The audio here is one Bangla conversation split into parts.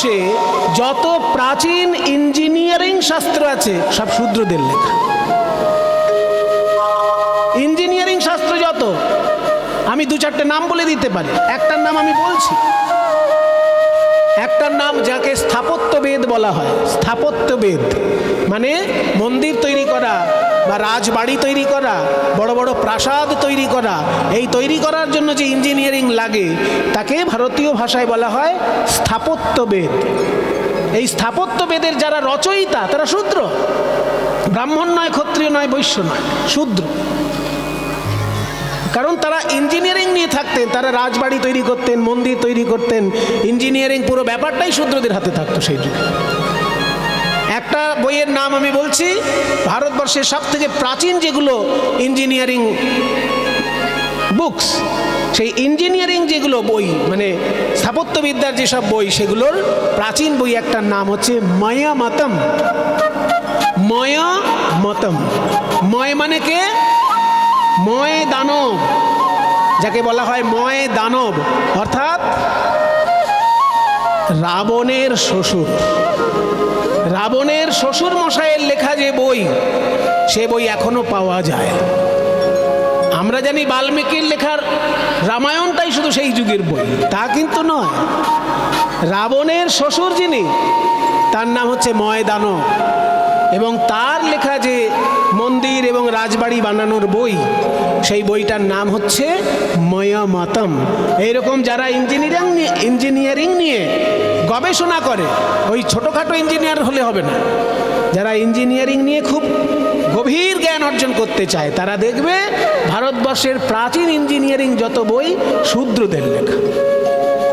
ভারতবর্ষে যত প্রাচীন ইঞ্জিনিয়ারিং শাস্ত্র আছে, সব শূদ্রদের লেখা। ইঞ্জিনিয়ারিং শাস্ত্র যত, আমি দু চারটে নাম বলে দিতে পারি। একটার নাম আমি বলছি। একটার নাম যাকে স্থাপত্যবেদ বলা হয়, স্থাপত্যবেদ। মানে মন্দির তৈরি করা বা রাজবাড়ি তৈরি করা, বড় বড় প্রাসাদ তৈরি করা, এই তৈরি করার জন্য যে ইঞ্জিনিয়ারিং লাগে, তাকে ভারতীয় ভাষায় বলা হয় স্থাপত্যবেদ। এই স্থাপত্যবেদের যারা রচয়িতা, তারা শূদ্র। ব্রাহ্মণ নয়, ক্ষত্রিয় নয়, বৈশ্য নয়, শূদ্র। কারণ তারা ইঞ্জিনিয়ারিং নিয়ে থাকতেন, তারা রাজবাড়ি তৈরি করতেন, মন্দির তৈরি করতেন ইঞ্জিনিয়ারিং পুরো ব্যাপারটাই শূদ্রদের হাতে থাকতো সেই যুগে। একটা বইয়ের নাম আমি বলছি, ভারতবর্ষের সব থেকে প্রাচীন যেগুলো ইঞ্জিনিয়ারিং বুকস সেই ইঞ্জিনিয়ারিং যেগুলো বই মানে স্থাপত্যবিদ্যার যেসব বই, সেগুলোর প্রাচীন বই একটার নাম হচ্ছে মায়া মাতম ময়া মতম ময় মানে কে? ময় দানব। যাকে বলা হয় ময় দানব। অর্থাৎ রাবণের শ্বশুর। রাবণের শ্বশুর মশাইয়ের লেখা যে বই সে বই এখনও পাওয়া যায়। আমরা জানি বাল্মীকির লেখার রামায়ণটাই শুধু সেই যুগের বই। তা কিন্তু নয়। রাবণের শ্বশুর যিনি তার নাম হচ্ছে ময় দানব এবং তার লেখা যে মন্দির এবং রাজবাড়ি বানানোর বই সেই বইটার নাম হচ্ছে ময়ামাতম এইরকম যারা ইঞ্জিনিয়ারিং ইঞ্জিনিয়ারিং নিয়ে গবেষণা করে, ওই ছোটোখাটো ইঞ্জিনিয়ার হলে হবে না। যারা ইঞ্জিনিয়ারিং নিয়ে খুব গভীর জ্ঞান অর্জন করতে চায়, তারা দেখবে ভারতবর্ষের প্রাচীন ইঞ্জিনিয়ারিং যত বই শূদ্রদের লেখা।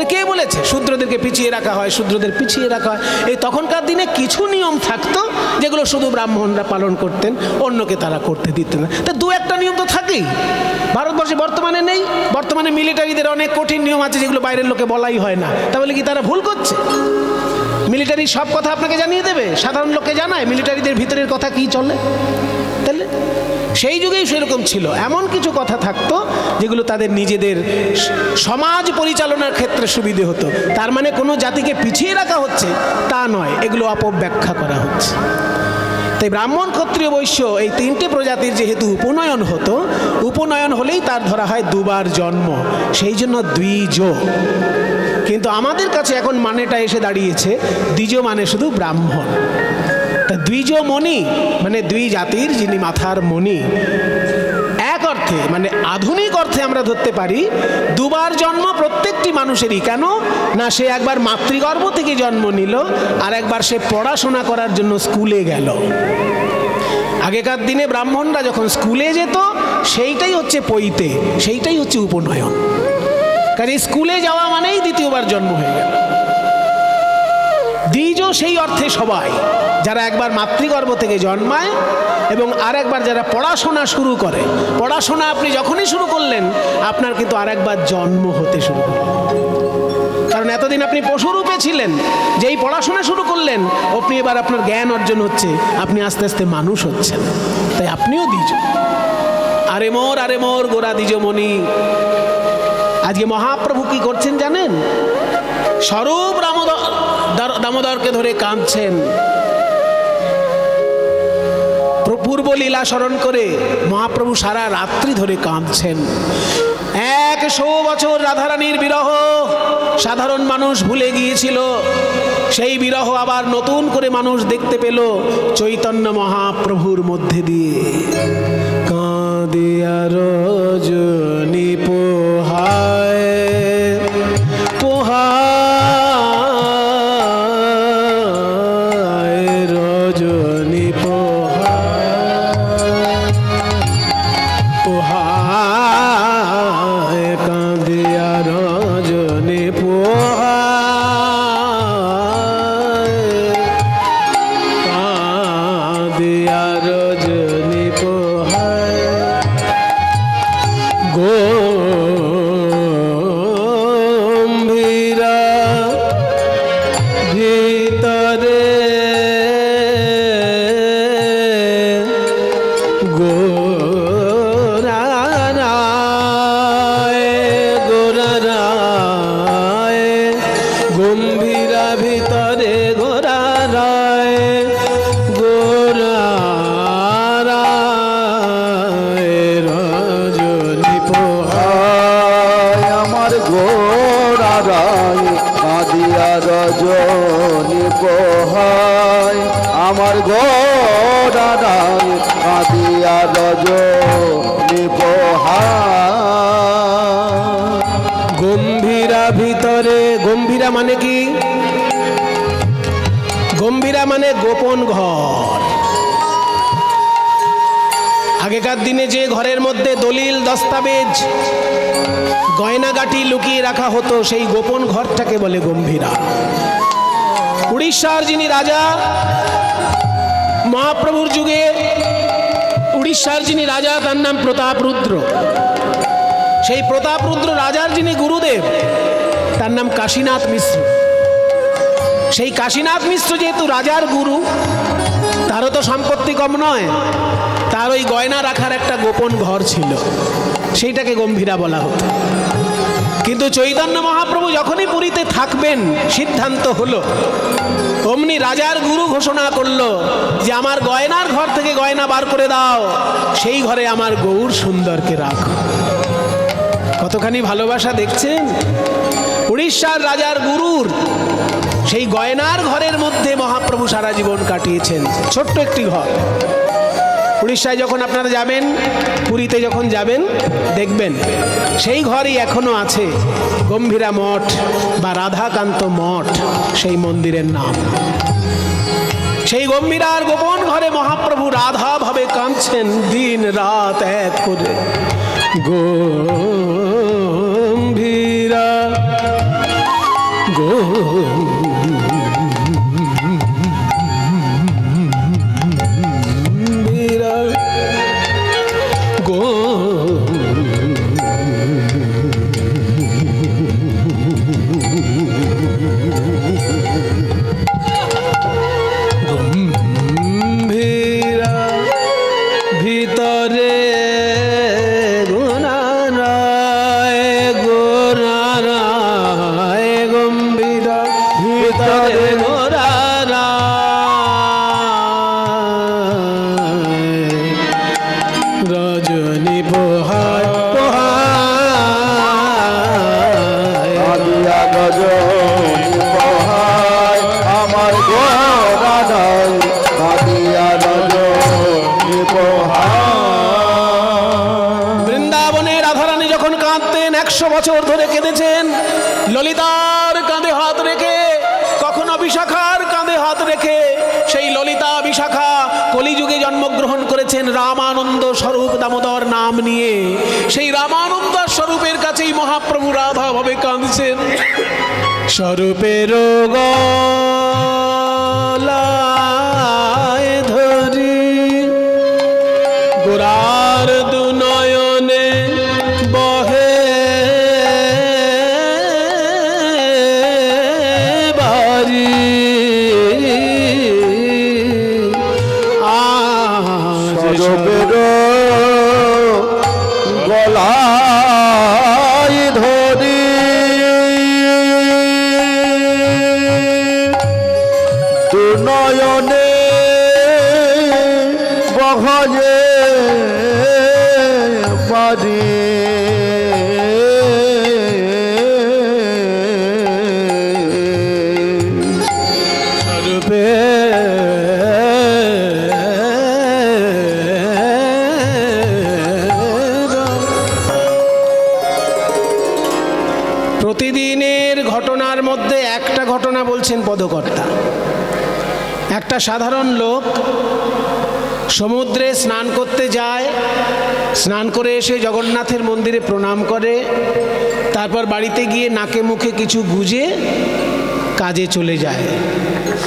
তাহলে কে বলেছে? শূদ্রদেরকে পিছিয়ে রাখা হয়, শূদ্রদের পিছিয়ে রাখা হয়। এই তখনকার দিনে কিছু নিয়ম থাকতো যেগুলো শুধু ব্রাহ্মণরা পালন করতেন, অন্যকে তারা করতে দিতেন না। তা দু একটা নিয়ম তো থাকেই। ভারতবর্ষে বর্তমানে নেই। বর্তমানে মিলিটারিদের অনেক কঠিন নিয়ম আছে যেগুলো বাইরের লোকে বলাই হয় না। তাহলে কি তারা ভুল করছে? মিলিটারি সব কথা আপনাকে জানিয়ে দেবে? সাধারণ লোককে জানায় মিলিটারিদের ভিতরের কথা কি চলে? তাহলে সেই যুগেই সেরকম ছিল। এমন কিছু কথা থাকতো যেগুলো তাদের নিজেদের সমাজ পরিচালনার ক্ষেত্রে সুবিধে হতো। তার মানে কোনো জাতিকে পিছিয়ে রাখা হচ্ছে তা নয়, এগুলো অপব্যাখ্যা করা হচ্ছে। তাই ব্রাহ্মণ ক্ষত্রিয় বৈশ্য এই তিনটে প্রজাতির যেহেতু উপনয়ন হতো, উপনয়ন হলেই তার ধরা হয় দুবার জন্ম, সেই জন্য দ্বিজ। কিন্তু আমাদের কাছে এখন মানেটা এসে দাঁড়িয়েছে, দ্বিজ মানে শুধু ব্রাহ্মণ। দ্বিজ মণি মানে দুই জাতির যিনি মাথার মণি। এক অর্থে মানে আধুনিক অর্থে আমরা ধরতে পারি, দুবার জন্ম প্রত্যেকটি মানুষেরই। কেন? না, সে একবার মাতৃগর্ভ থেকে জন্ম নিল, আর একবার সে পড়াশোনা করার জন্য স্কুলে গেল। আগেকার দিনে ব্রাহ্মণরা যখন স্কুলে যেত, সেইটাই হচ্ছে পৈতে, সেইটাই হচ্ছে উপনয়ন। কাজে স্কুলে যাওয়া মানেই দ্বিতীয়বার জন্ম হয়ে গেল। দ্বিজ সেই অর্থে সবাই। যারা একবার মাতৃগর্ভ থেকে জন্মায় এবং আর একবার যারা পড়াশোনা শুরু করে। পড়াশোনা আপনি যখনই শুরু করলেন, আপনার কিন্তু আর একবার জন্ম হতে শুরু করল কারণ এতদিন আপনি পশুরূপে ছিলেন, যেই পড়াশোনা শুরু করলেন, আপনি এবার আপনার জ্ঞান অর্জন হচ্ছে, আপনি আস্তে আস্তে মানুষ হচ্ছেন। তাই আপনিও দ্বিজ। আরে মোর আরে মোর, গোরা দ্বিজমণি আজকে মহাপ্রভু কি করছেন জানেন? স্বরূপ রামোদর দামোদরকে ধরে কাঁদছেন। প্র- পূর্ব লীলা স্মরণ করে মহাপ্রভু সারা রাত্রি ধরে কাঁদছেন। একশো বছর রাধারানীর বিরহ সাধারণ মানুষ ভুলে গিয়েছিল। সেই বিরহ আবার নতুন করে মানুষ দেখতে পেল চৈতন্য মহাপ্রভুর মধ্যে দিয়ে। কাঁদিয়া রজনী পোহায় পোহায় আমার গোড়ায় কাঁদিয়া পোহায় গম্ভীরা ভিতরে, গম্ভীরা মানে কি? গম্ভীরা মানে গোপন ঘর। আগেকার দিনে যে ঘরের মধ্যে দলিল, দস্তাবেজ, গয়নাগাটি লুকিয়ে রাখা হতো, সেই গোপন ঘরটাকে বলে গম্ভীরা। উড়িষ্যার যিনি রাজা, মহাপ্রভুর যুগে উড়িষ্যার যিনি রাজা, তার নাম প্রতাপ রুদ্র। সেই প্রতাপ রুদ্র রাজার যিনি গুরুদেব, তার নাম কাশীনাথ মিশ্র। সেই কাশীনাথ মিশ্র যেহেতু রাজার গুরু, তারও তো সম্পত্তি কম নয়, তার ওই গয়না রাখার একটা গোপন ঘর ছিল। সেইটাকে গম্ভীরা বলা হতো। কিন্তু চৈতন্য মহাপ্রভু যখনই পুরীতে থাকবেন, সিদ্ধান্ত হলো, অমনি রাজার গুরু ঘোষণা করল যে আমার গয়নার ঘর থেকে গয়না বার করে দাও, সেই ঘরে আমার গৌর সুন্দরকে রাখো। কতখানি ভালোবাসা দেখছেন? উড়িষ্যার রাজার গুরুর সেই গয়নার ঘরের মধ্যে মহাপ্রভু সারা জীবন কাটিয়েছেন, ছোট্ট একটি ঘর। উড়িষ্যায় যখন আপনারা যাবেন, পুরীতে যখন যাবেন, দেখবেন সেই ঘরই এখনও আছে। গম্ভীরা মঠ বা রাধাকান্ত মঠ, সেই মন্দিরের নাম। সেই গম্ভীরার গোপন ঘরে মহাপ্রভু রাধা ভাবে কাঁদছেন দিন রাত এক করে। গম্ভীরা গম্ভীরা সেই রামানন্দ স্বরূপের কাছেই মহাপ্রভু রাধা ভাবে কাঁদছেন। স্বরূপের গলায় বহয়ে পারি প্রতিদিনের ঘটনার মধ্যে একটা ঘটনা বলছেন পদকর্তা। একটা সাধারণ লোক সমুদ্রে স্নান করতে যায়, স্নান করে এসে জগন্নাথের মন্দিরে প্রণাম করে, তারপর বাড়িতে গিয়ে নাকে মুখে কিছু গুজে কাজে চলে যায়।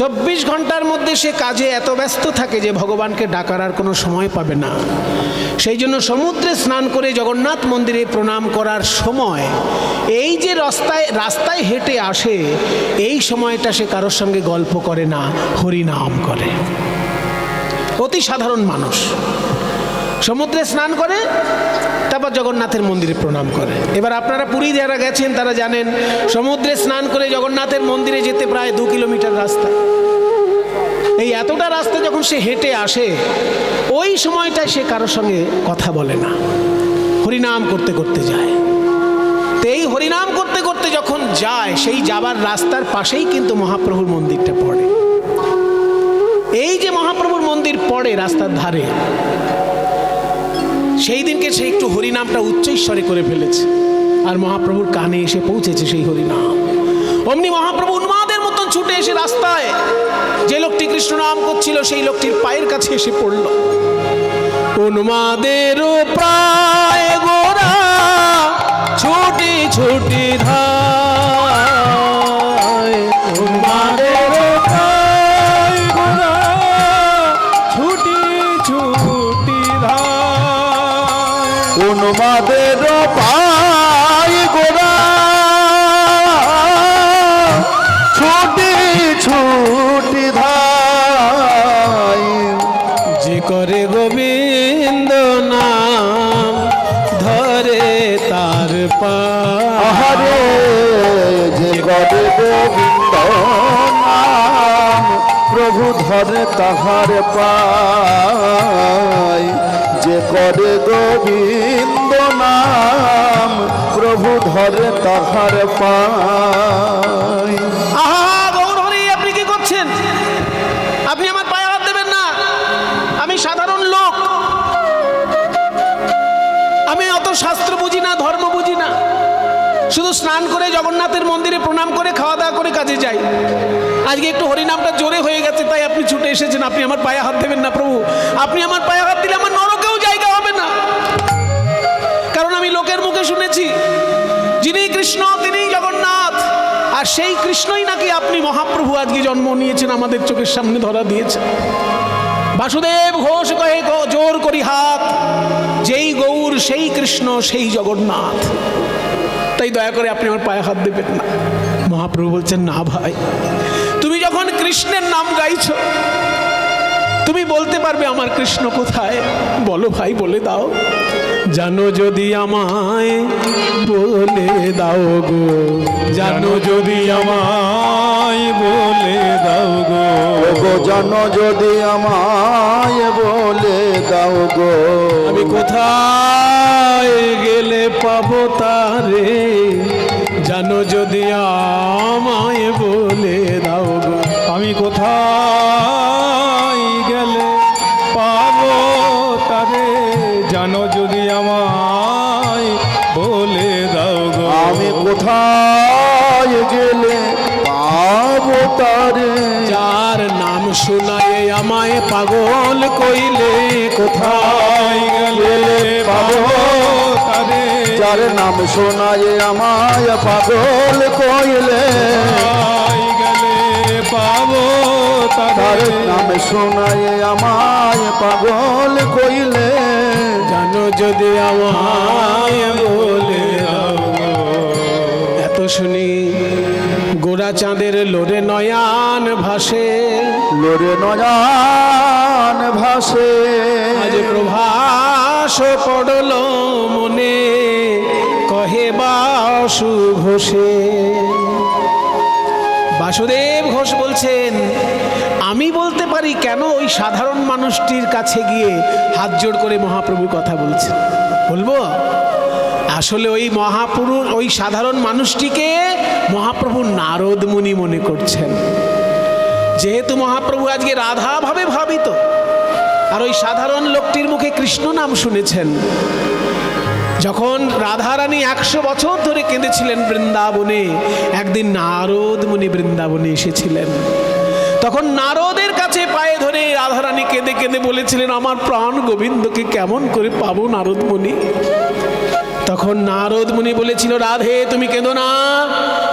চব্বিশ ঘণ্টার মধ্যে সে কাজে এত ব্যস্ত থাকে যে ভগবানকে ডাকার আর কোনো সময় পাবে না। সেই জন্য সমুদ্রে স্নান করে জগন্নাথ মন্দিরে প্রণাম করার সময় এই যে রাস্তায় রাস্তায় হেঁটে আসে, এই সময়টা সে কারোর সঙ্গে গল্প করে না, হরিনাম করে। অতি সাধারণ মানুষ। সমুদ্রে স্নান করে, তারপর জগন্নাথের মন্দিরে প্রণাম করে। এবার আপনারা পুরী যারা গেছেন, তারা জানেন, সমুদ্রে স্নান করে জগন্নাথের মন্দিরে যেতে প্রায় দু কিলোমিটার রাস্তা। এই এতটা রাস্তা যখন সে হেঁটে আসে, ওই সময়টায় সে কারোর সঙ্গে কথা বলে না। হরিনাম করতে করতে যায়। তো এই হরিনাম করতে করতে যখন যায়, সেই যাবার রাস্তার পাশেই কিন্তু মহাপ্রভুর মন্দিরটা পড়ে। এই যে মহাপ্রভুর মন্দির পড়ে রাস্তার ধারে, সেই দিনকে সে একটু হরিনামটা উচ্চৈস্বরে করে ফেলেছে। আর মহাপ্রভুর কানে এসে পৌঁছেছে সেই হরিনাম। অমনি মহাপ্রভু উন্মাদের মতন ছুটে এসে রাস্তায় যে লোকটি কৃষ্ণ নাম করছিল, সেই লোকটির পায়ের কাছে এসে পড়ল। উন্মাদের প্রায় গোরা ছুটি ছুটি ধায় ধাই যে করে গোবিন্দ নাম ধরে তার পা। আহারে যে গরে গোবিন্দ নাম প্রভু ধরে তাহার পাই যে করে গোবিন্দ নাম প্রভু ধরে তাহার পাই কাজে যাই। আজকে একটু হরিনামটা জোরে হয়ে গেছে, তাই আপনি ছুটে এসেছেন। আপনি আমার পায়ে হাত দেবেন না প্রভু। আপনি আমার পায়ে হাত দিলে আমার নরকেও জায়গা হবে না। কারণ আমি লোকের মুখে শুনেছি, যিনি কৃষ্ণ, তিনি জগন্নাথ। আর সেই কৃষ্ণই নাকি আপনি মহাপ্রভু আজকে জন্ম নিয়েছেন, আমাদের চোখের সামনে ধরা দিয়েছেন। বাসুদেব ঘোষ কহে জোর করি হাত। যেই গৌর, সেই কৃষ্ণ, সেই জগন্নাথ। তাই দয়া করে আপনি আমার পায়ে হাত দেবেন না। মহাপ্রভু বলছেন না ভাই তুমি যখন কৃষ্ণের নাম গাইছ তুমি বলতে পারবে আমার কৃষ্ণ কোথায়? বলো ভাই বলে দাও। জানো যদি আমায় বলে দাও গো জানো যদি আমায় বলে দাও গো। গো জানো যদি আমায় বলে দাও গো। আমি কোথায় গেলে পাবো তারে? জানো যদি আমায় বলে দাও গো আমি কোথায় গেলে পাবো তারে? জানো যদি আমায় বলে দাও গো আমি কোথায় গেলে পাবো তারে? যার নাম শোনায় আমায় পাগল কইলে কোথায় গেলে পাবো তারে যার নাম শোনায় আমায় পাগল কইলে। গেলে পাবো তার। নাম শোনায় আমায় পাগল কইলে। জানো যদি আমায় বলে। এত শুনি গোরা চাঁদের লোরে নয়ান ভাসে। লোরে নয়ান ভাসে। আজ প্রভাস পড়ল মনে, কহে বাসু ঘোষে। বাসুদেব ঘোষ বলছেন, আমি বলতে পারি কেন ওই সাধারণ মানুষটির কাছে গিয়ে হাত জোড় করে মহাপ্রভু কথা বলছেন? বলব? আসলে ওই মহাপুরুষ, ওই সাধারণ মানুষটিকে মহাপ্রভু নারদ মুনি মনে করছেন। যেহেতু মহাপ্রভু আজকে রাধাভাবে ভাবিত আর ওই সাধারণ লোকটির মুখে কৃষ্ণ নাম শুনেছেন। যখন রাধারানী একশো বছর ধরে কেঁদেছিলেন বৃন্দাবনে, একদিন নারদ মুনি বৃন্দাবনে এসেছিলেন। তখন নারদের কাছে পায়ে ধরে রাধারানী কেঁদে কেঁদে বলেছিলেন, আমার প্রাণ গোবিন্দকে কেমন করে পাবো নারদ মুনি? তখন নারদ মুনি বলেছিল, রাধে, তুমি কেঁদো না।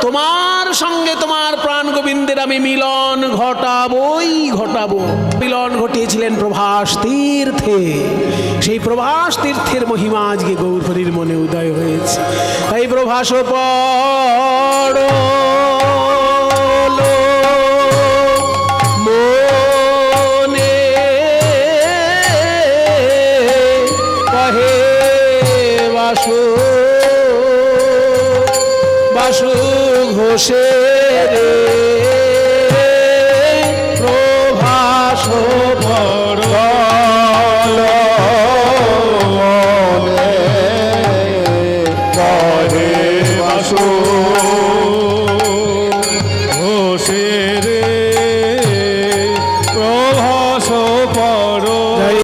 তোমার সঙ্গে তোমার প্রাণ গোবিন্দের আমি মিলন ঘটাবই ঘটাবো। মিলন ঘটিয়েছিলেন প্রভাস তীর্থে। সেই প্রভাস তীর্থের মহিমা আজকে গৌরহরির মনে উদয় হয়েছে। তাই প্রভাস পড় বাসু বাসু ঘোষে